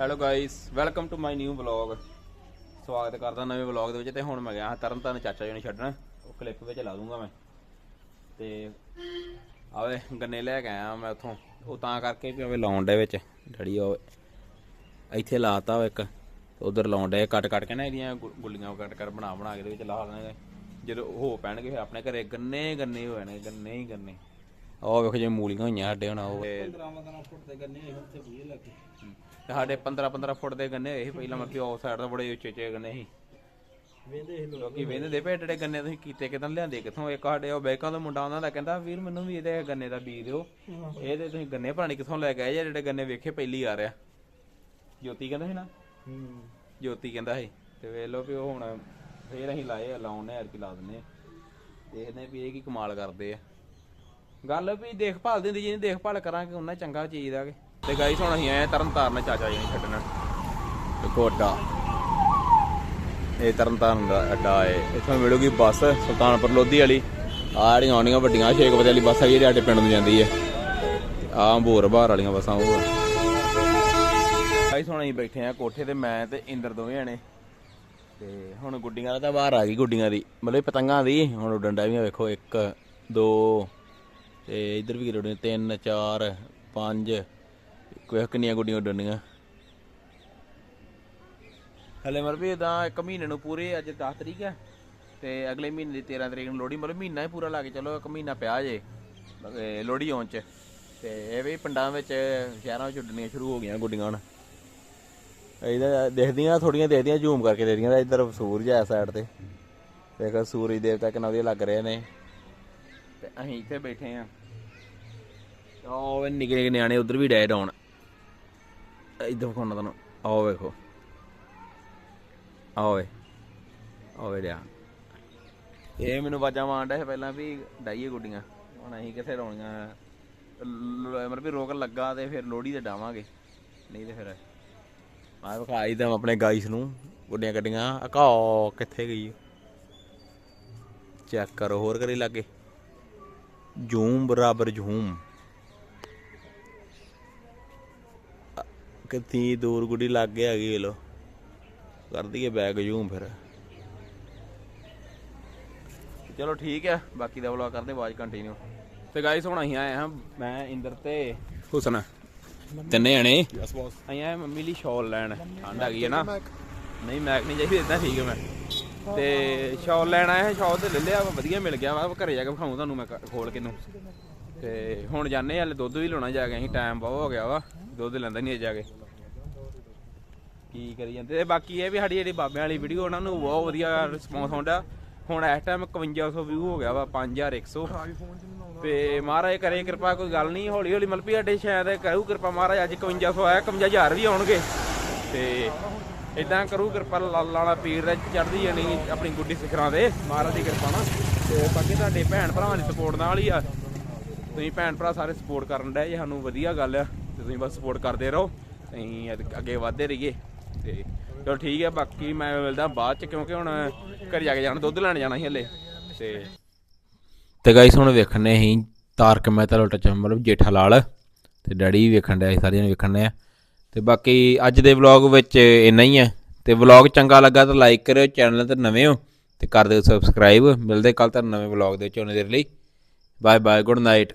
Hello guys welcome to my new vlog ਸਵਾਗਤ ਕਰਦਾ ਨਵੇਂ ਵਲੌਗ ਦੇ ਵਿੱਚ ਤੇ ਹੁਣ ਮੈਂ ਗਿਆ ਹਾਂ ਤਰਨਤਾਰਨ ਚਾਚਾ ਜੀ ਨੂੰ ਛੱਡਣ। ਉਹ ਕਲਿੱਪ ਵਿੱਚ ਲਾ ਦੂੰਗਾ ਮੈਂ। ਤੇ ਆਵੇ ਗੰਨੇ ਲੈ ਕੇ ਆਇਆ ਮੈਂ ਉੱਥੋਂ। ਉਹ ਤਾਂ ਕਰਕੇ ਵੀ ਆਵੇ ਲਾਉਣ ਦੇ ਵਿੱਚ। ਡੜੀ ਉਹ ਇੱਥੇ ਲਾਤਾ ਉਹ ਇੱਕ। ਉਧਰ ਲਾਉਣ ਦੇ ਕੱਟ ਕੱਟ ਕੇ ਨਾ ਇਹਦੀਆਂ ਗੁ- ਗੁੱਲੀਆਂ ਕੱਟ ਕਰ ਬਣਾ ਬਣਾ ਕੇ ਦੇ ਵਿੱਚ ਲਾ ਦੇਣਗੇ ਜਦੋਂ ਹੋ ਪੈਣਗੇ ਫਿਰ ਆਪਣੇ ਘਰੇ ਗੰਨੇ ਗੰਨੇ ਹੋਏ ਨੇ, ਗੰਨੇ ਹੀ ਗੰਨੇ। ਉਹ ਵੇਖੋ ਜੇ ਮੂਲੀਆਂ ਹੋਈਆਂ ਸਾਡੇ ਹੁਣ ਉਹ। ਤੇ ਤੇ ਸਾਡੇ 15 15 ਫੁੱਟ ਦੇ ਗੰਨੇ ਹੋਏ ਸੀ ਪਹਿਲਾਂ ਮੱਕੀ ਆਫ ਸਾਈਡ ਦਾ ਬੜੇ ਉੱਚੇ ਉੱਚੇ ਗੰਨੇ ਸੀ। ਲੋਕੀ। ਵੇਂਦੇ ਦੇ ਪਏ ਜਿਹੜੇ ਗੰਨੇ ਤੁਸੀਂ ਕੀਤੇ ਕਿਦਾਂ ਲਿਆਂਦੇ ਕਿੱਥੋਂ? ਇੱਕ ਸਾਡੇ ਉਹ ਬੈਕਾਂ ਦਾ ਮੁੰਡਾ ਉਹਨਾਂ ਦਾ ਕਹਿੰਦਾ ਵੀਰ ਮੈਨੂੰ ਵੀ ਇਹਦੇ ਗੰਨੇ ਦਾ ਬੀਜ ਦਿਓ। ਇਹਦੇ ਤੁਸੀਂ ਗੰਨੇ ਭਰਾਣੀ ਕਿੱਥੋਂ ਲੈ ਕੇ ਆਏ ਜਿਹੜੇ ਗੰਨੇ ਵੇਖੇ ਪਹਿਲੀ ਆ। ਰਿਹਾ ਜੋਤੀ ਕਹਿੰਦਾ ਸੀ ਨਾ? ਜੋਤੀ ਕਹਿੰਦਾ ਸੀ। ਤੇ ਵੇਖ ਲਓ ਵੀ ਉਹ ਹੁਣ ਫੇਰ ਅਸੀਂ ਲਾਏ ਲਾਉਣ ਨੇ ਐਰਕੀ ਲਾ ਦਿੰਨੇ ਦੇਖਦੇ ਵੀ ਇਹ ਕੀ ਕਮਾਲ ਕਰਦੇ ਆ। ਗੱਲ ਵੀ ਦੇਖਭਾਲ ਦੀ ਹੁੰਦੀ ਜਿਹਨੇ ਦੇਖਭਾਲ ਕਰਾਂਗੇ, ਉਹਨਾਂ ਚੰਗਾ ਚੀਜ਼ ਆ ਕੇ ਤੇ ਗਾਈਸ ਹੁਣ ਅਸੀਂ ਆਏ ਤਰਨ ਤਾਰਨ ਚਾਚਾ ਜੀ ਨੂੰ ਛੱਡਣ। ਤੇ ਕੋਟਾ ਇਹ ਤਰਨ ਤਾਰਨ ਦਾ ਅੱਡਾ ਹੈ ਇੱਥੋਂ ਮਿਲੂਗੀ ਬੱਸ, ਸੁਲਤਾਨਪੁਰ ਲੋਧੀ ਵਾਲੀ। ਆਹ ਆਉਣੀਆਂ ਵੱਡੀਆਂ 6 ਵਜੇ ਵਾਲੀ ਬੱਸ ਹੈ ਜਿਹੜੀ ਸਾਡੇ ਪਿੰਡ ਨੂੰ ਜਾਂਦੀ ਹੈ ਆਹ ਭੋਰ ਬਾਹਰ ਵਾਲੀਆਂ ਬੱਸਾਂ, ਉਹ ਗਾਈਸ ਹੁਣ ਅਸੀਂ ਬੈਠੇ ਆ ਕੋਠੇ ਤੇ, ਮੈਂ ਤੇ ਇੰਦਰ ਦੋਵੇਂ ਜਣੇ। ਤੇ ਹੁਣ ਗੁੱਡੀਆਂ ਦਾ ਤਾਂ ਬਾਹਰ ਆ ਗਈ, ਗੁੱਡੀਆਂ ਦੀ। ਮਤਲਬ ਪਤੰਗਾਂ ਦੀ, ਹੁਣ ਉੱਡਣ ਵੀ ਵੇਖੋ 1 2 ਤੇ ਇਧਰ ਵੀ ਉੱਡਣ 3 4 5 ਕੋਈ ਕਿੰਨੀਆਂ ਗੁੱਡੀਆਂ ਉੱਡਣੀਆਂ ਹਲੇ ਮਰ ਵੀ ਤਾਂ ਇੱਕ ਮਹੀਨੇ ਨੂੰ ਪੂਰੇ, ਅੱਜ 10 ਤਰੀਕ ਹੈ ਤੇ ਅਗਲੇ ਮਹੀਨੇ ਦੀ 13 ਤਰੀਕ ਨੂੰ ਲੋਹੜੀ, ਮਤਲਬ ਮਹੀਨਾ ਹੀ ਪੂਰਾ ਲਾ ਕੇ ਚਲੋ, ਇੱਕ ਮਹੀਨਾ ਪਿਆ ਜੇ ਲੋਹੜੀ ਆਉਣ ਚ। ਤੇ ਇਹ ਵੀ ਪਿੰਡਾਂ ਵਿੱਚ, ਸ਼ਹਿਰਾਂ ਵਿੱਚ ਉੱਡਣੀਆਂ ਸ਼ੁਰੂ ਹੋ ਗਈਆਂ ਗੁੱਡੀਆਂ ਹੁਣ। ਇਹਦਾ ਦੇਖਦੀਆਂ ਥੋੜੀਆਂ ਦੇਖਦੀਆਂ, ਜ਼ੂਮ ਕਰਕੇ ਦੇਖਦੀਆਂ, ਇੱਧਰ ਸੂਰਜ ਹੈ ਸਾਈਡ ਤੇ। ਦੇਖ, ਸੂਰਜ ਦੇਵਤਾ ਕਿੰਨਾ ਵਧੀਆ ਲੱਗ ਰਹੇ ਨੇ। ਅਸੀਂ ਇੱਥੇ ਬੈਠੇ ਆ। ਉਹ ਨਿੱਕੇ ਨਿੱਕੇ ਨਿਆਣੇ ਉਧਰ ਵੀ ਡੈਡ ਆਉਣ ਇੱਧਰ ਵਿਖਾਉਣਾ ਤੁਹਾਨੂੰ ਆਓ ਵੇਖੋ। ਆਓਏ ਆਓਏ ਡਿਆ ਇਹ ਮੈਨੂੰ ਵਾਜਾਂ ਮਾਰਦਾ ਹੈ ਪਹਿਲਾਂ ਵੀ ਡਾਈਏ ਗੁੱਡੀਆਂ। ਹੁਣ ਅਸੀਂ ਕਿੱਥੇ ਰੋਣੀਆਂ ਮਰ ਵੀ ਰੋਕ ਲੱਗਾ ਤੇ ਫਿਰ ਲੋਹੜੀ ਤੇ ਡਾਵਾਂਗੇ। ਨਹੀਂ ਤੇ ਫਿਰ ਮੈਂ ਵਿਖਾਈ ਤਾਂ ਆਪਣੇ ਗਾਈਸ ਨੂੰ, ਗੁੱਡੀਆਂ ਕੱਢੀਆਂ। ਅਕਾਓ ਕਿੱਥੇ ਗਈ? ਚੈੱਕ ਕਰੋ, ਹੋਰ ਕਰੀ ਲੱਗੇ। ਜ਼ੂਮ ਬਰਾਬਰ ਜ਼ੂਮ ਕਿੰਨੀ ਦੂਰ ਗੁੱਡੀ ਲੱਗ ਗਿਆ ਹੈਗੀ ਲੋ ਕਰ ਦਈਏ ਬੈਗ ਜ਼ੂਮ ਫਿਰ। ਚਲੋ ਠੀਕ ਹੈ ਬਾਕੀ ਦਾ ਵਲੌਗ ਕਰਦੇ ਬਾਅਦ ਕੰਟੀਨਿਊ ਤੇ ਗਾਈਸ ਹੁਣ ਅਸੀਂ ਆਏ ਹਾਂ ਮੈਂ ਇੰਦਰ ਤੇ ਹੁਸਨ। ਤਿੰਨੇ ਜਣੇ। ਅਸੀਂ ਆਏ ਮੰਮੀ ਲਈ ਸ਼ਾਲ ਲੈਣ। ਠੰਡ ਆ ਗਈ ਹੈ ਨਾ। ਨਹੀਂ ਮੈਕ ਨਹੀਂ ਚਾਹੀਦੀ ਇਦਾਂ ਠੀਕ ਹੈ ਮੈਂ। ਤੇ ਸ਼ਾਲ ਲੈਣ ਆਇਆ ਸ਼ਾਲ ਤੇ ਲੈ ਲਿਆ ਵਾ, ਵਧੀਆ ਮਿਲ ਗਿਆ ਵਾ ਘਰੇ ਜਾ ਕੇ ਵਿਖਾਉਂ ਤੁਹਾਨੂੰ ਮੈਂ ਕ- ਖੋਲ ਕੇ ਨੂੰ ਤੇ ਹੁਣ ਜਾਣੇ ਹਲੇ ਦੁੱਧ ਵੀ ਲਾਉਣਾ ਜਾ ਕੇ ਅਸੀਂ ਟਾਈਮ ਬਹੁਤ ਹੋ ਗਿਆ ਵਾ ਦੁੱਧ ਲੈਂਦਾ ਨਹੀਂ ਜਾ ਕੇ। ਕੀ ਕਰੀ ਜਾਂਦੇ? ਤੇ ਬਾਕੀ ਇਹ ਵੀ ਸਾਡੀ ਜਿਹੜੀ ਬਾਬਿਆਂ ਵਾਲੀ ਵੀਡੀਓ ਉਹਨਾਂ ਨੂੰ ਬਹੁਤ ਵਧੀਆ ਰਿਸਪੌਂਸ ਆਉਂਦਾ। ਹੁਣ ਇਸ ਟਾਈਮ 5100 ਵਿਊ ਹੋ ਗਿਆ ਵਾ 5100 ਤੇ ਮਹਾਰਾਜ ਕਰੇ ਕਿਰਪਾ ਕੋਈ ਗੱਲ ਨਹੀਂ ਹੌਲੀ ਹੌਲੀ ਮਲਪੀ ਸਾਡੇ ਸ਼ਾਇਦ ਕਰੂ ਕਿਰਪਾ ਮਹਾਰਾਜ ਅੱਜ 5100 ਆਇਆ 51000 ਵੀ ਆਉਣਗੇ। ਤੇ ਇਦਾਂ ਕਰੂ, ਕਿਰਪਾ ਲਾ- ਲਾਲਾ ਪੀਰ ਦਾ ਚੜ੍ਹਦੀ ਜਾਣੀ ਆਪਣੀ ਗੁੱਡੀ ਸਿਖਰਾਂ ਦੇ, ਮਹਾਰਾਜ ਦੀ ਕਿਰਪਾ ਨਾਲ। ਤੇ ਬਾਕੀ ਤੁਹਾਡੇ ਭੈਣ ਭਰਾਵਾਂ ਦੀ ਸਪੋਰਟ ਨਾਲ ਹੀ ਆ। ਤੁਸੀਂ ਭੈਣ ਭਰਾ ਸਾਰੇ ਸਪੋਰਟ ਕਰਨ ਡਏ ਜੇ, ਸਾਨੂੰ ਵਧੀਆ ਗੱਲ ਆ। ਤੇ ਤੁਸੀਂ ਬਸ ਸਪੋਰਟ ਕਰਦੇ ਰਹੋ, ਅਸੀਂ ਅੱਗੇ ਵਧਦੇ ਰਹੀਏ। ਤੇ ਚਲੋ ਠੀਕ ਹੈ ਬਾਕੀ ਮੈਂ ਮਿਲਦਾ ਬਾਅਦ ਚ, ਕਿਉਂਕਿ ਹੁਣ ਘਰ ਜਾ ਕੇ ਜਾਣਾ, ਦੁੱਧ ਲੈਣ ਜਾਣਾ ਸੀ ਹਲੇ। ਤੇ ਤੇ ਗਾਈਸ ਹੁਣ ਵੇਖਣੇ ਅਸੀਂ ਤਾਰਕ ਮਹਿਤਾ ਉਲਟਾ ਚਸ਼ਮਾ ਮਤਲਬ ਜੇਠਾ ਲਾਲ। ਤੇ ਡੈਡੀ ਵੀ ਵੇਖਣ ਡਿਆ ਸੀ, ਸਾਰਿਆਂ ਨੇ ਵੇਖਣ ਡਿਆ ਤੇ ਬਾਕੀ ਅੱਜ ਦੇ ਵਲੌਗ ਵਿੱਚ ਇੰਨਾ ਹੀ ਹੈ ਤੇ ਵਲੌਗ ਚੰਗਾ ਲੱਗਾ ਤਾਂ ਲਾਈਕ ਕਰਿਓ, ਚੈਨਲ ਤੇ ਨਵੇਂ ਹੋ ਤੇ ਕਰ ਦਿਓ ਸਬਸਕ੍ਰਾਈਬ ਮਿਲਦੇ ਕੱਲ ਤੱਕ ਨਵੇਂ ਵਲੌਗ ਦੇ ਵਿੱਚ ਉਹਨੇ ਦੇਰ ਲਈ। Bye bye good night